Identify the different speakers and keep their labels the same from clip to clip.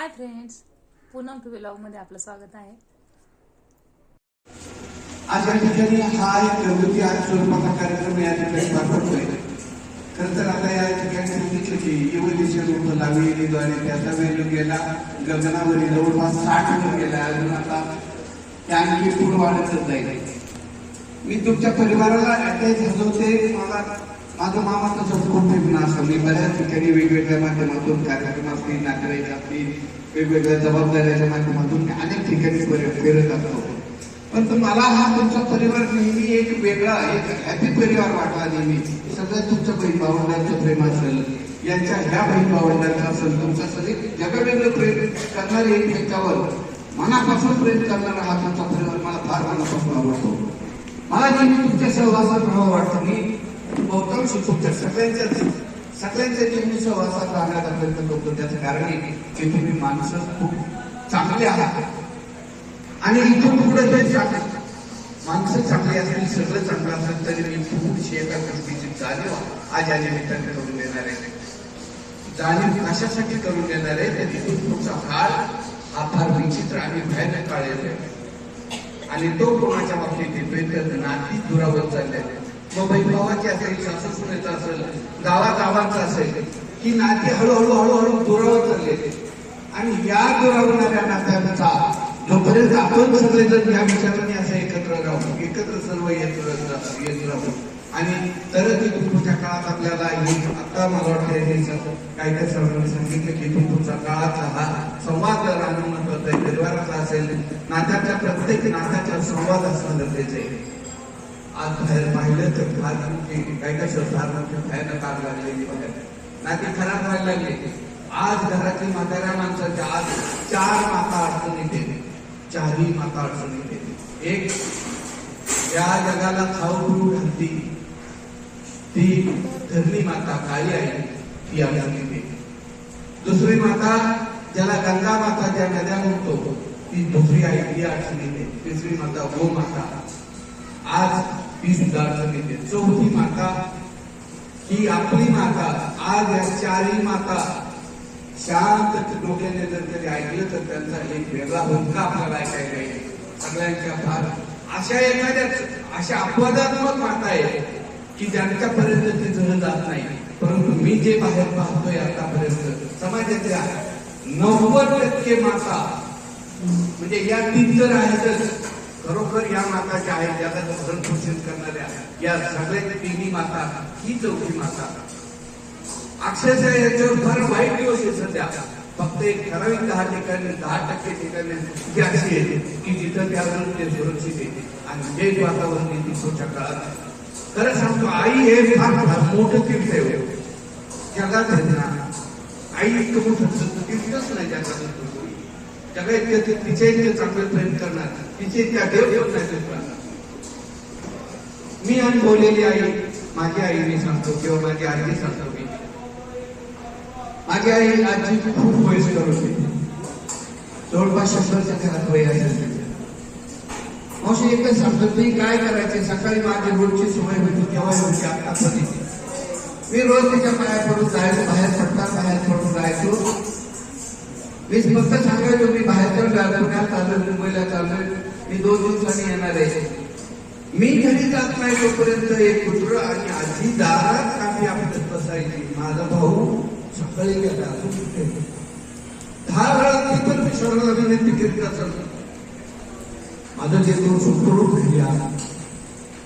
Speaker 1: Hi friends Poonam to मध्ये आपलं स्वागत आहे.
Speaker 2: आज या ठिकाणी हा एक घरगुती आज स्वरूपाचा कार्यक्रम या ठिकाणी पार पडतोय खरं तर आता या ठिकाणी सांगितलं की युवतीचे रूप लावलेली आणि त्याचा वेळ गेला गगनावरील जवळपास साठ वर गेला. अजून आता त्या आणखी पुढे वाढतच जाईल. मी तुमच्या परिवाराला अटॅच हजवते मला माझं मामा तसं खूप फिरणं असं मी बऱ्याच ठिकाणी वेगवेगळ्या माध्यमातून कार्यक्रम असतील नातेवाईक असतील वेगवेगळ्या जबाबदाऱ्याच्या माध्यमातून मी अनेक ठिकाणी फिरत असतो. पण मला हा तुमचा परिवार नेहमी एक वेगळा एक हॅपी परिवार वाटला नेहमी. सगळ्यात तुमच्या बहीण भावंडांचं प्रेम असेल यांच्या ह्या बहीण भावंडांचं असेल तुमचं सगळे जगवेगळं प्रेम करणारे त्याच्यावर मनापासून प्रेम करणारा हा तुमचा परिवार मला फार मनापासून आवडतो. मला नेहमी तुमच्या सहवासात राहावं वाटतं. मी बहुतांश तुमच्या सगळ्यांच्या सगळ्यांच्या नेहमी सहवासात राहण्याचा प्रयत्न करतो. त्याचं कारण आहे की तुम्ही माणसं खूप चांगले आहात. आणि इथून पुढे ते चांगलं माणसं चांगली असतील सगळं चांगलं असेल तरी मी पुढची एका गोष्टीची जाणीव आज या निमित्ताने करून देणार आहे. जाणीव कशासाठी करून देणार आहे? तर तिथून पुढचा हाल हा फार विचित्र आणि भयानक काळ येतोय. आणि तो कोणाच्या बाबतीत येतोय? तर नाती दुरावत चालले मग बहीण असेल सासू सुनेचं असेल गावागावांचं असेल ही नाती हळूहळू हळूहळू दुरावत चालले आणि या दुरावणाऱ्या नात्यांचा जोपर्यंत आपण सगळेजण या विचाराने असं एकत्र राहू एकत्र सर्व येत येत राहू. आणि तरच इथून काळात आपल्याला आता मला वाटतं हे काही काही काय सर्वांनी सांगितलं की इथून पुढच्या काळाचा हा संवाद राहणं महत्वाचं आहे. परिवाराचा असेल नात्याच्या प्रत्येक नात्याचा संवाद असणं गरजेचं आहे. आज बाहेर पाहिलं तर फार मोठी काही काय शब्द फार मोठी भयानक आग लागलेली बाहेर नाती खराब व्हायला लागली. आज घरातली म्हाताऱ्या माणसाच्या आज चार माता अडचणीत येते. चारही माता अडचणीत येते. एक या जगाला खाऊ पिऊ घालती. ती धरणी माता काळी आहे ती अडचणीत येते दुसरी माता ज्याला गंगा माता ज्या नद्या म्हणतो ती दुसरी आहे ती अडचणीत येते. तिसरी माता गो माता आज ती सुद्धा अडचणीत चौथी माता ही आपली माता आज या चारही माता शांत डोक्याने जर कधी ऐकलं तर त्यांचा एक वेगळा हुंका आपल्याला ऐकायला येईल. सगळ्यांच्या फार अशा एखाद्या अशा अपवादात्मक माता आहे की ज्यांच्यापर्यंत ते जण जात नाही. परंतु मी जे बाहेर पाहतोय आतापर्यंत समाजातल्या नव्वद टक्के माता म्हणजे या तीन जर आहेतच खरोखर या माता ज्या आहेत ज्याला भरण पोषण करणाऱ्या या सगळ्या तिन्ही माता ही चौथी माता. अक्षरशः याच्यावर फार वाईट दिवस आहे सध्या. फक्त एक ठराविक दहा ठिकाणी दहा टक्के ठिकाणी जी अशी आहे की जिथं त्या ते सुरक्षित येते आणि जे वातावरण येते पुढच्या काळात खरं सांगतो आई हे फार फार मोठं तीर्थ आहे हो. जगात ना आई इतकं मोठं तीर्थच नाही जगात जगा इतकं तिचे इतकं चांगलं प्रेम करणार. तिचे त्या देव देव मी अनुभवलेली आई माझी आई मी सांगतो किंवा माझी आजी सांगतो मी. माझी आई आजी खूप वयस्कर होती. जवळपास शंभरच्या घरात वय असेल मावशी एकच सांगतो मी काय करायचे? सकाळी माझी रोजची सवय होती केव्हा होती? आता मी रोज तिच्या पाया पडून जायचो बाहेर पडता बाहेर पडून जायचो मी फक्त सांगायचो मी बाहेरच्या पुण्यात चालू मुंबईला चाललोय मी दोन दिवसांनी येणार आहे. मी घरी जात नाही तोपर्यंत एक पुत्र आणि आजी दारात आम्ही आपल्यात बसायची. माझा भाऊ सकाळी गेला दहा वेळा ती पण विसरला विनंती तिकीट असेल माझं जे दोन सुखरूप घरी आला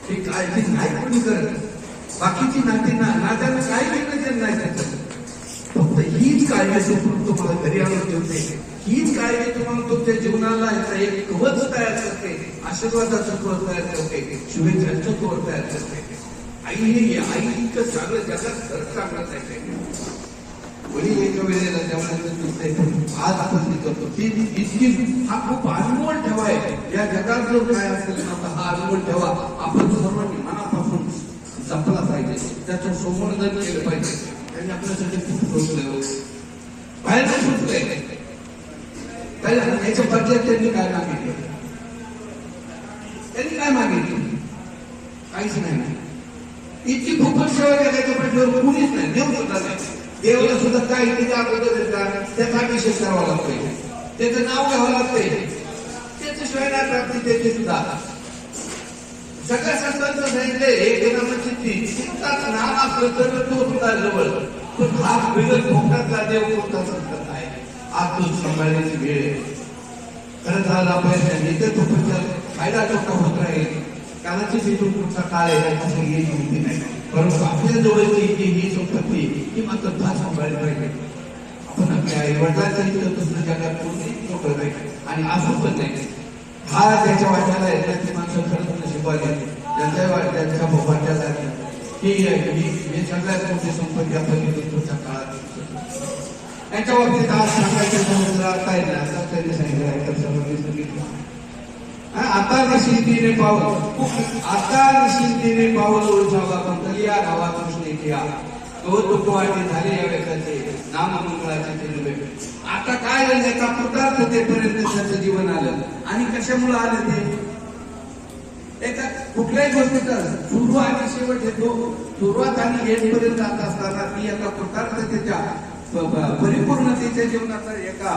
Speaker 2: ही काळजी नाही कोणी करत. बाकीची नाती ना नात्याला काही घेणं नाही त्याचं काळजी सुखरूप तुम्हाला घरी आणून ठेवते हीच काळजी तुम्हाला तुमच्या जीवनाला एक कवच तयार करते. आशीर्वादाचं कवच तयार करते. शुभेच्छांचं कवच तयार करते. आई हे आई इतकं चांगलं जगात खरंच चांगलंच आहे वडील एका वेळेला जेवणाचं दिसतंय आज आपण करतो. ती इतकी हा खूप अनमोल ठेवा आहे. या जगात जो काय असेल ना हा अनमोल ठेवा. आपण सर्वांनी मनापासून जपला पाहिजे. त्याचं संवर्धन केलं पाहिजे. त्यांनी आपल्यासाठी खूप सोचलं बाहेर सुचलंय त्याला याच्या बदल्यात त्यांनी काय मागितलं? त्यांनी काय मागितलं? काहीच नाही. इतकी खूपच सेवा करायच्या पाठीवर कुणीच नाही. देव होता देवाला सुद्धा काही किती अगोदर आहे त्याचा अभिषेक करावा लागतोय. त्याचं नाव घ्यावं लागतंय. त्याच्याशिवाय नाही प्राप्ती त्याची सुद्धा. सगळ्या संतांचं सांगितले हे दिनामं चित्ती नाम असलं तर तो सुद्धा जवळ. पण आज बिगत भोगतातला देव कोणता संकट आहे? आज तो सांभाळण्याची वेळ आहे. खरं झालं आपल्या इतर तुमचा फायदा तोटा होत राहील कानाची सेतू पुढचा काळ आहे असं येईल माहिती नाही. परंतु आपल्या जवळची जी ही संपत्ती ही मात्र फार सांभाळली पाहिजे. आपण आपल्या आई वडिलांच्या इथं दुसऱ्या जगात कोणी नोकरं नाही आणि असं पण नाही. हा त्याच्या वाट्याला येतात त्याची माणसं खरंच नशिबा नशिबाने त्यांच्या वाट्याच्या भोपाट्या ठीक आहे ही म्हणजे सगळ्यात मोठी संपत्ती आपण इथून काळात. त्याच्या बाबतीत आज सांगायचं आता आहे ना आता त्यांनी सांगितलं. आहे तर सर्वांनी सांगितलं. आता निश्चिंतीने पाऊल. आता निश्चिंतीने पाऊल उलझावा कंपनी या गावात कृष्ण तो तुकवाटी झाले या व्यक्तीचे. नाममंगळाचे ते नव्हे आता काय झालं ते पर्यंत त्याचं जीवन आलं. आणि कशामुळे आलं ते? एका कुठल्याही गोष्टीचा सुरू आणि शेवट येतो सुरुवात आणि येतपर्यंत जात असताना ती एका कृतार्थतेच्या परिपूर्णतेच्या जीवनाचा एका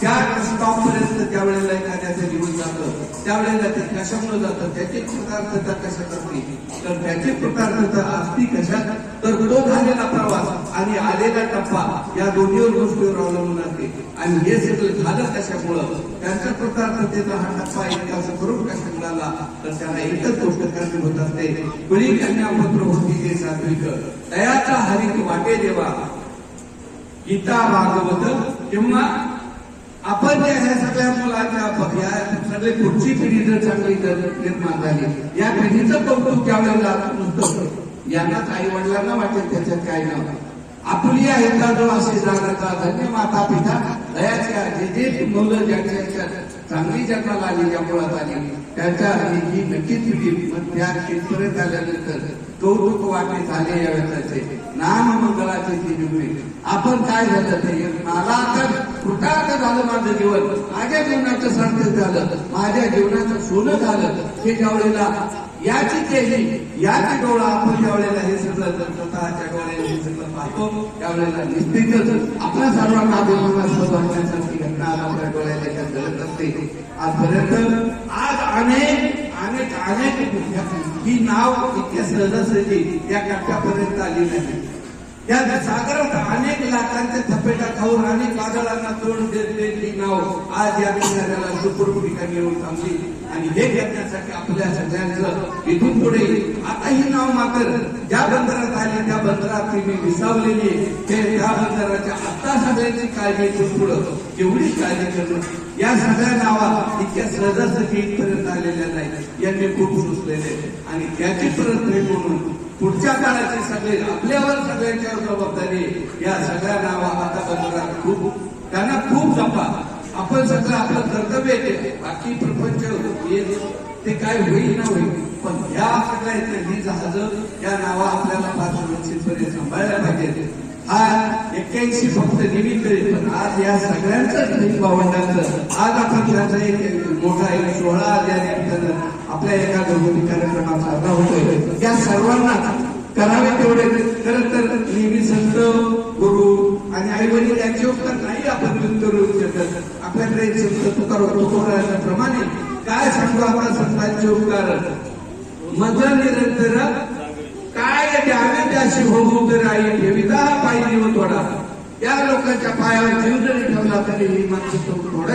Speaker 2: त्या स्टॉप पर्यंत त्यावेळेला एखाद्याचं जीवन जातं त्यावेळेला ते कशामुळे जातं त्याची कृतार्थता कशात असते तर त्याची कृतार्थता असती कशात तर तो झालेला प्रवास आणि आलेला टप्पा या दोन्ही गोष्टीवर अवलंबून असते. आणि हे सगळं झालं कशामुळं त्यांच्या कृतार्थतेचा हा टप्पा इतका करून कशा मिळाला तर त्याला एकच गोष्ट करणे होत असते. बळी कन्यापत्र होती ते सात्विक दयाचा हरिक वाटे देवा. गीता भागवत किंवा आपण जे ह्या सगळ्या मुलाच्या या सगळी पुढची पिढी जर चांगली जर निर्माण झाली या पिढीचं कौतुक त्यावेळेला नुसतं. यांनाच आई वडिलांना वाटेल त्याच्यात काय नाव? आपली आहे जो असे जाण्याचा धन्य माता पिता दयाच्या जे जे मुलं ज्यांच्या चांगली जन्माला आली ज्या मुळात आली त्यांच्या ही नक्कीच दिली पण त्या तिथपर्यंत आल्यानंतर कौतुक वाटणे झाले या व्यक्ताचे नाम मंगळाचे ती निवडे आपण काय झालं ते? मला तर झालं माझं जीवन. माझ्या जीवनाचं सार्थक झालं. माझ्या जीवनाचं सोनं झालं. हे ज्या वेळेला याची केली याची डोळा आपण ज्या वेळेला हे सगळं स्वतःच्या डोळ्याने हे सगळं पाहतो त्यावेळेला निश्चितच आपल्या सर्वांना अभिमानास्पद घटना आपल्या डोळ्याला त्या घडत असते. आजपर्यंत आज अनेक अनेक अनेक ही नाव इतक्या सहजासहजी या कट्ट्यापर्यंत आली नाही. या सागरात अनेक लाखांच्या थपेटा खाऊन अनेक वादळांना तोंड देत नाव आज या विद्यार्थ्याला सुपूर्व ठिकाणी येऊन थांबली. आणि हे करण्यासाठी आपल्या सगळ्यांचं इथून पुढे आता ही नाव मात्र ज्या बंदरात आली त्या बंदरात मी विसावलेली ते त्या बंदराच्या आता सगळ्यांची काळजी इथून पुढं एवढी काळजी करणं या सगळ्या नावा इतक्या सहजासहजी इथपर्यंत आलेल्या नाही यांनी खूप सुचलेले. आणि त्याची परत म्हणून पुढच्या काळाचे सगळे आपल्यावर सगळ्यांच्यावर जबाबदारी या सगळ्या नावा आता खूप त्यांना खूप जपा. आपण सगळं आपलं कर्तव्य आहे बाकी प्रपंच ते काय होईल ना होईल. पण या सगळ्या ही जहाज या नावा आपल्याला फार सुरक्षितपणे सांभाळायला पाहिजे हा एक्क्याऐंशी फक्त निमित्त आहे पण आज या सगळ्यांचं भावंडांचं आज आपण त्याचा एक मोठा एक सोहळा आज या निमित्तानं आपल्या एका घरगुती कार्यक्रमाचा साजरा होतोय. या सर्वांना करावे तेवढे खरं तर नेहमी संत गुरु आणि आई वडील यांचे उपकार नाही आपण व्यक्त करू शकत. आपल्याकडे संत तुकाराम तुकोराप्रमाणे काय सांगू आपण संतांचे उपकार? मज निरंतर काय द्यावे त्याशी होऊ तर आई ठेविता पाहिजे हो थोडा या लोकांच्या पायावर जीवजरी ठेवला तरी ही माणसं तो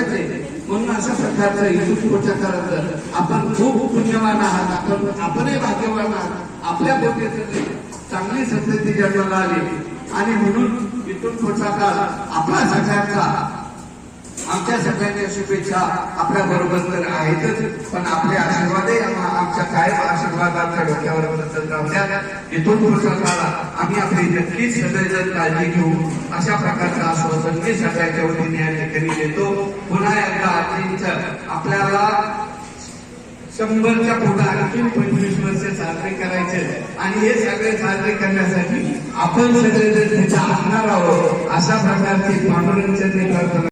Speaker 2: म्हणून अशा प्रकारचं इथून काळात आपण खूप पुण्यवान आहात. आपण आपणही भाग्यवान आहात. आपल्या पोटे चांगली संतती जन्माला आली. आणि म्हणून इथून पुढचा काळ आपला सगळ्यांचा. आमच्या सगळ्यांच्या शुभेच्छा आपल्या बरोबर तर आहेतच पण आपले आशीर्वादही आमच्या कायम आशीर्वादाच्या डोक्यावर बसत इथून पुढचा आम्ही आपली नक्कीच सगळेजण काळजी घेऊ. अशा प्रकारचं आश्वासन मी सगळ्याच्या वतीने या ठिकाणी देतो. पुन्हा एकदा आजींचं आपल्याला शंभरच्या पुढे आणखी पंचवीस वर्ष साजरे करायचे आणि हे सगळे साजरे करण्यासाठी आपण सगळेजण तिथे असणार आहोत. अशा प्रकारची मनोरंजन